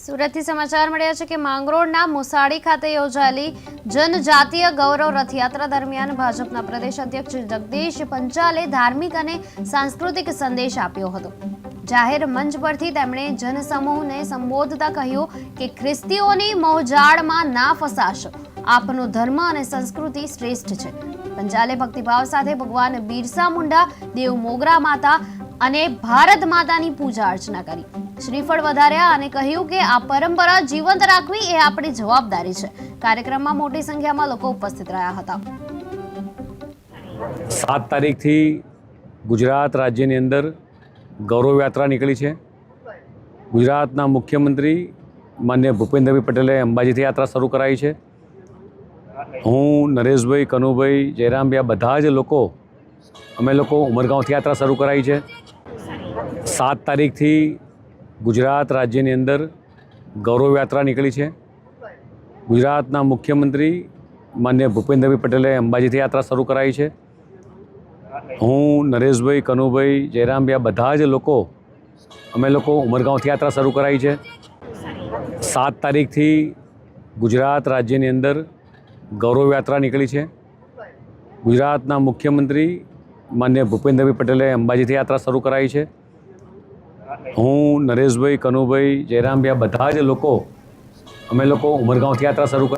સુરતથી સમાચાર મળ્યા છે કે માંગરોળના મુસાડી ખાતે યોજાયેલી જનજાતીય ગૌરવ રથયાત્રા દરમિયાન ભાજપના પ્રદેશ અધ્યક્ષ જગદીશ પંચાલે ધાર્મિક અને સાંસ્કૃતિક સંદેશ આપ્યો હતો. જાહેર મંચ પરથી તેમણે જનસમૂહને સંબોધતા કહ્યું કે ખ્રિસ્તીઓની મોહજાળમાં ના ફસાશો. આપનો ધર્મ અને સંસ્કૃતિ શ્રેષ્ઠ છે. પંચાલે ભક્તિભાવ સાથે ભગવાન બિરસા મુંડા, દેવ મોગરા માતા અને ભારત માતાની પૂજા અર્ચના કરી. શ્રીફળ વધાર્યા અને કહ્યું કે આ પરંપરા જીવંત રાખવી એ આપણી જવાબદારી છે. કાર્યક્રમમાં મોટી સંખ્યામાં લોકો ઉપસ્થિત રહ્યા હતા. સાત તારીખથી ગુજરાત રાજ્યની અંદર ગૌરવ યાત્રા નીકળી છે. ગુજરાતના મુખ્યમંત્રી માન્ય ભૂપેન્દ્રભાઈ પટેલે અંબાજીથી યાત્રા શરૂ કરાવી છે. હું નરેશભાઈ, કનુભાઈ, જયરામભાઈ આ બધા જ લોકો અમે લોકો ઉમરગાંવથી યાત્રા શરૂ કરાવી છે. સાત તારીખથી ગુજરાત રાજ્યની અંદર ગૌરવ યાત્રા નીકળી છે. ગુજરાતના મુખ્યમંત્રી માન્ય ભૂપેન્દ્રભાઈ પટેલે અંબાજીથી યાત્રા શરૂ કરાવી છે. હું, નરેશભાઈ, કનુભાઈ, જયરામભાઈ બધા જ લોકો અમે લોકો ઉમરગાંવથી યાત્રા શરૂ કરાવી છે. સાત તારીખથી ગુજરાત રાજ્યની અંદર ગૌરવ યાત્રા નીકળી છે. ગુજરાતના મુખ્યમંત્રી માન્ય ભૂપેન્દ્રભાઈ પટેલે અંબાજીથી યાત્રા શરૂ કરાવી છે. હું નરેશભાઈ, કનુભાઈ, જયરામભાઈ, આ બધા જ લોકો, અમે લોકો ઉમરગાંવથી યાત્રા શરૂ કર